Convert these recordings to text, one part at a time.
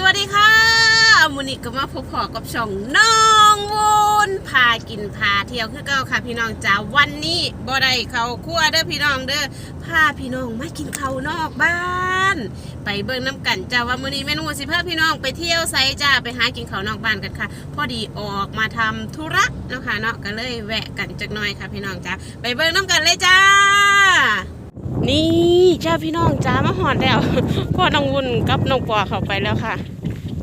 สวัสดีค่ะมูนิกก็มาพบพอกับช่องน้องวุนพากินพาเที่ยวคือเก่าค่ะพี่น้องจ้าวันนี้บ่ได้เขาคั่วเด้อพี่น้องเด้อพาพี่น้องมากินข้าวนอกบ้าน ไปเบิ่งน้ำกันจ้าว่ามื้อนี้เมนูสิพาพี่น้องไปเที่ยวไซจ้าไปหากินข้าวนอกบ้านกันค่ะ พอดีออกมาทำธุระเนาะค่ะเนาะก็เลยแวะกันจักหน่อยค่ะพี่น้องจ้าไปเบิ่งน้ำกันเลยจ้า นี่จ้าพี่น้องจ้ามาหอดแล้วพ่อน้องวุ่นกับน้องปอเข้าไปแล้วค่ะ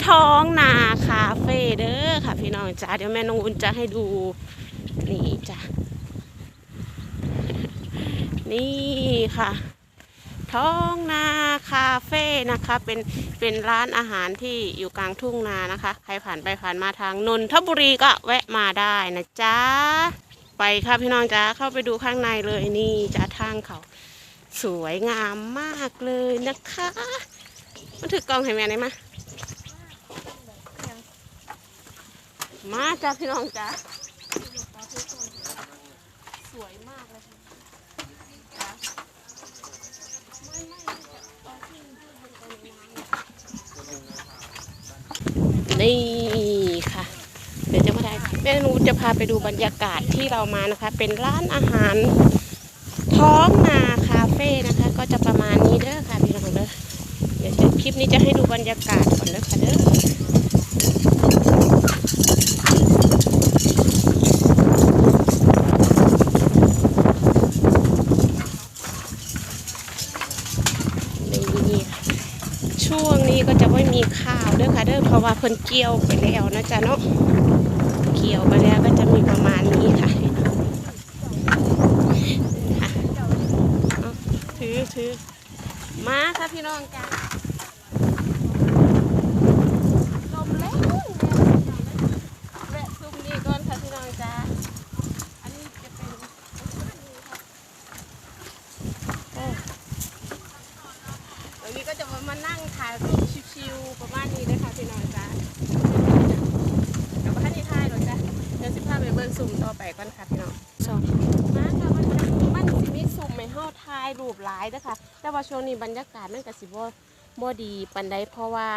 ท้องนาคาเฟ่เด้อค่ะ พี่น้องจ้าเดี๋ยวแม่น้องวุ่นจะให้ดู นี่จ้ะนี่ค่ะ ท้องนาคาเฟ่นะคะ เป็นเป็นร้านอาหารที่อยู่กลางทุ่งนานะคะ ใครผ่านไปผ่านมาทางนนทบุรีก็แวะมาได้นะจ๊ะไปค่ะพี่น้องจ้าเข้าไปดูข้างในเลยนี่จ้าทางเขา สวยงามมากเลยนะคะมาถือกล้องให้แม่ได้มามาจ้าพี่น้องจ้าสวยมากเลยค่ะนี่ค่ะ เดี๋ยวจะมาได้แม่นูจะพาไปดูบรรยากาศที่เรามานะคะ เป็นร้านอาหารท้องนาาเฟ่นะคะ ก็จะประมาณนี้เด้อค่ะพี่น้องเด้อเดี๋ยวจะคลิปนี้จะให้ดูบรรยากาศก่อนเด้อค่ะเด้อในช่วงนี้ก็จะไม่มีข้าวเด้อค่ะเด้อเพราะว่าเพิ่นเกี่ยวไปแล้วนะจ๊ะเนาะเกี่ยวไปแล้วก็จะมีประมาณนี้ค่ะ ถือถือมาค่ะพี่ น้องจ้าลมแรงแวะซุ่มนี่ก่อนค่ะพี่น้องจ้าอันนี้จะเป็นโอ้ตรงนี้ก็จะมานั่งถ่ายรูปชิวๆประมาณนี้เลยค่ะพี่น้องจ้าเดี๋ยวมาให้ถ่ายหรอกจ้ะเดี๋ยวสิพาไปเบิ่งซุ่มต่อไปก่อนค่ะพี่น้องชมมาค่ะมันมัน สิมีซุ่มให้เฮาถ่ายรูปหลายเด้อค่ะแต่ว่าช่วงนี้บรรยากาศมันก็สิบ่บ่ดีปานใดเพราะว่า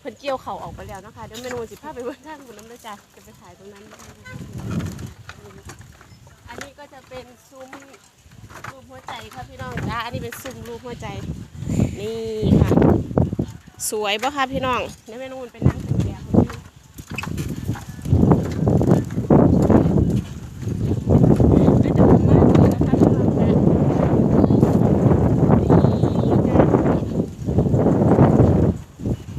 เพิ่นเกี่ยวเขาออกไปแล้วนะคะเดี๋ยวเมนูสิพาไปเบิ่งทางบนน้ำเลยจ้ะจะไปถ่ายตรงนั้น อันนี้ก็จะเป็นซุ้มรูปหัวใจค่ะพี่น้องจ้าอันนี้เป็นซุ้มรูปหัวใจ นี่ค่ะ สวยป่ะคะพี่น้องเดี๋ยวเมนูไปนั่งบบนี้ก็จะประมาณนี้นะคะพี่น้องจ้า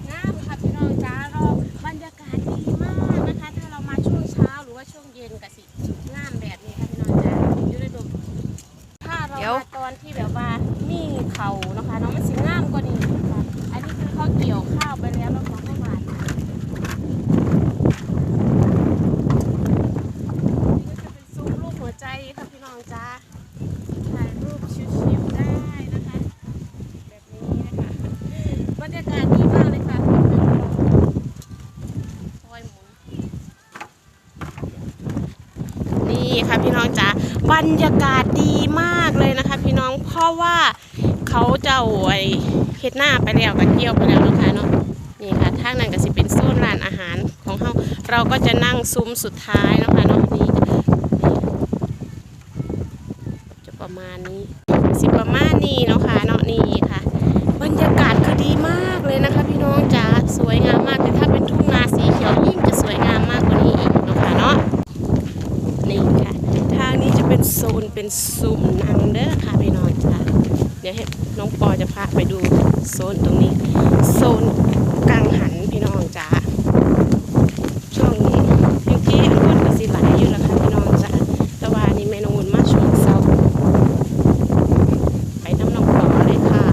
งามค่ะพี่น้องจ้ารอบรรยากาศดีมากนะคะ ถ้าเรามาช่วงเช้าหรือว่าช่วงเย็นก็สิงามแบบนี้ค่ะพี่น้องจ้าอยู่ในดมถ้าเรามาตอนที่แบบว่ามีเขานะคะน้องมันสิงามกว่านี้ค่ะอันนี้คือเขาเกี่ยวข้าวไปแล้วแล้วเขาก็หวานนี่ก็จะเป็นซุ้มรูปหัวใจค่ะพี่น้องจ้าถ่ายรูปชิวๆได้นะคะ แบบนี้นะคะบรรยากาศดีมากเลยค่ะซอยหมุน นี่ค่ะพี่น้องจ๋าบรรยากาศดีมากเลยนะคะ พี่น้องเพราะว่าเขาจะโวยเฮ็ดหน้าไปแล้วกันเกี่ยวไปแล้วนะคะเนาะนี่ค่ะทางนั้นก็สิเป็นโซนร้านอาหารของเขาเราก็จะนั่งซุ้มสุดท้ายนะคะเนาะนี่จะประมาณนี้สิประมาณนี้เนาะ น้องปอจะพาไปดูโซนตรงนี้ โซนกังหันพี่น้องจ๋าช่วงนี้ยังกี้อันคนก็สิหลายอยู่แล้วค่ะพี่น้องจ๋าแต่ว่านี่เมนูมาช่วงเช้า ไปน้ำนองต่อเลยค่ะ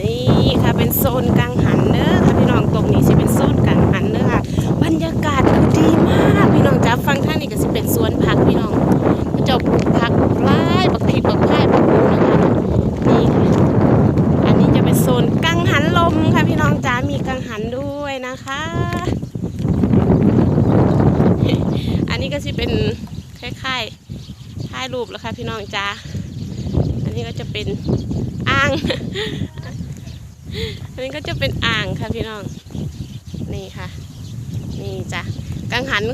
นี่ค่ะเป็นโซนกังหันเด้อค่ะพี่ ลมค่ะพี่น้องจ๋ามีกังหันด้วยนะคะ อันนี้ก็สิเป็นคล้ายๆถ่าย รูปแล้วค่ะพี่น้องจ๋าอันนี้ก็จะเป็นอ่าง อันนี้ก็จะเป็นอ่างค่ะพี่น้อง นี่ค่ะ นี่จ้ะกังหัน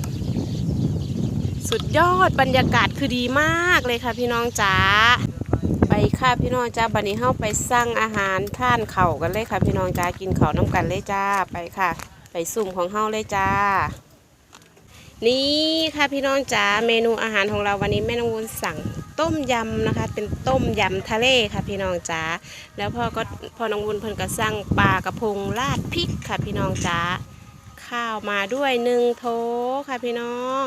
สุดยอดบรรยากาศคือดีมากเลยค่ะพี่น้องจ๋าไปค่ะพี่น้องจ้าบันนี้เฮาไปสั่งอาหารท่านเข่ากันเลยค่ะพี่น้องจ้ากินเข่าน้ำกันเลยจ้าไปค่ะ ไปสุ่มของเฮาเลยจ้า นี่ค่ะพี่น้องจ๋าเมนูอาหารของเราวันนี้แม่น้องวุ้นสั่งต้มยำนะคะ เป็นต้มยำทะเลค่ะพี่น้องจ๋าแล้วพ่อก็พ่อน้องวุ้นเพิ่นก็สั่งปลากระพงราดพริกค่ะพี่น้องจ๋าข้าวมาด้วยหนึ่งโถค่ะพี่น้อง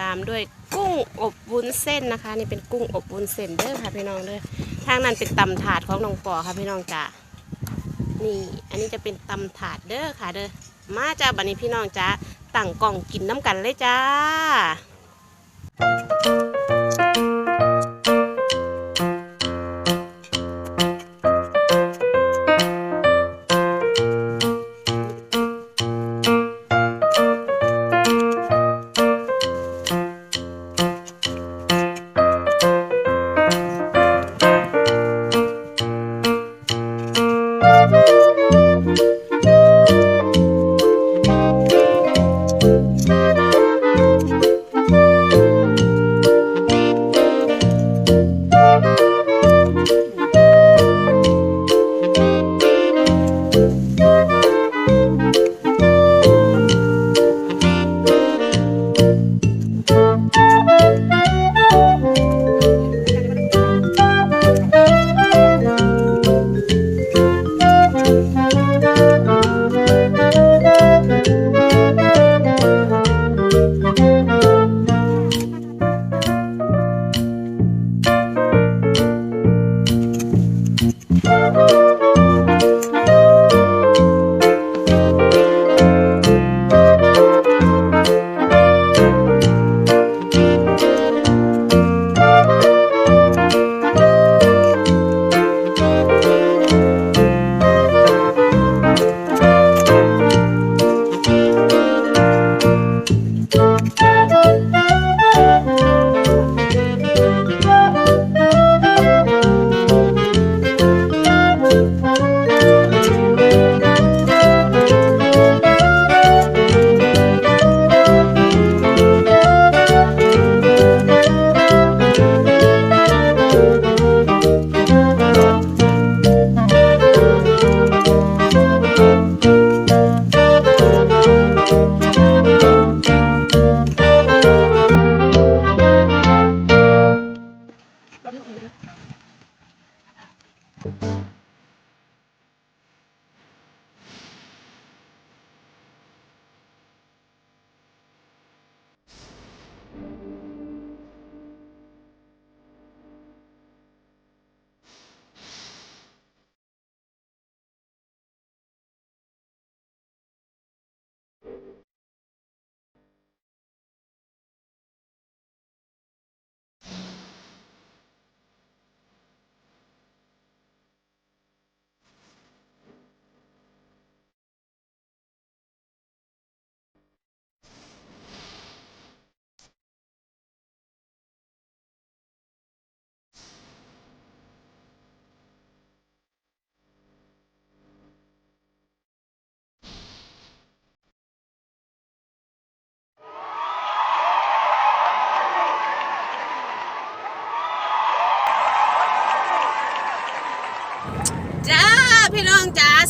ตามด้วยกุ้งอบวุ้นเส้นนะคะ นี่เป็นกุ้งอบวุ้นเส้นเด้อค่ะพี่น้องเด้อทางนั้นเป็นตำถาดของน้องปอค่ะพี่น้องจ๋านี่อันนี้จะเป็นตำถาดเด้อค่ะเด้อมาจ้าบันนี้พี่น้องจ๋า ตั้งกล่องกินน้ำกันเลยจ้าจ้า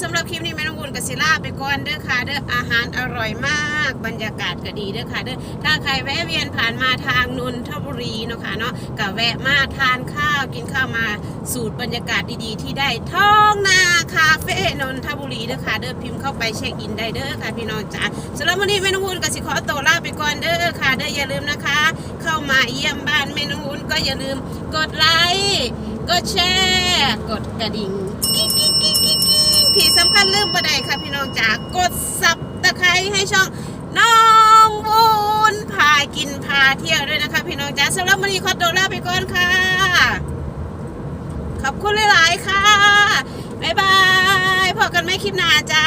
สำหรับคลิปนี้แม่น้องบุญกับศิลาไปก่อนเด้อค่ะเด้ออาหารอร่อยมาก บรรยากาศก็ดีเด้อค่ะเด้อถ้าใครแวะเวียนผ่านมาทางนนทบุรีเนาะค่ะเนาะก็แวะมาทานข้าวกินข้าวมาสูตรบรรยากาศดีๆ ที่ได้ท้องนาคาเฟ่นนทบุรีเด้อค่ะเด้อพิมพ์เข้าไปเช็คอินได้เด้อค่ะพี่น้องจ๋าสำหรับวันนี้แม่น้องบุญกับสิขอตัวลาไปก่อนเด้อค่ะเด้ออย่าลืมนะคะ เข้ามาเยี่ยมบ้านแม่น้องบุญก็อย่าลืมกดไลค์กดแชร์ กดกระดิ่งกิ๊กกิ๊งกิ๊งกิ๊ง ที่สำคัญลืมประเดค่ะพี่น้องจ๋ากดสับตะไคร้ให้ช่องน้องวุ้นพากินพาเที่ยวด้วยนะคะ พี่น้องจ๋าสำหรับวันนี้ขอตัวลาไปก่อนค่ะ ขอบคุณหลาย ๆ ค่ะ บ๊ายบายพบกันไม่คลิปหน้าจ้า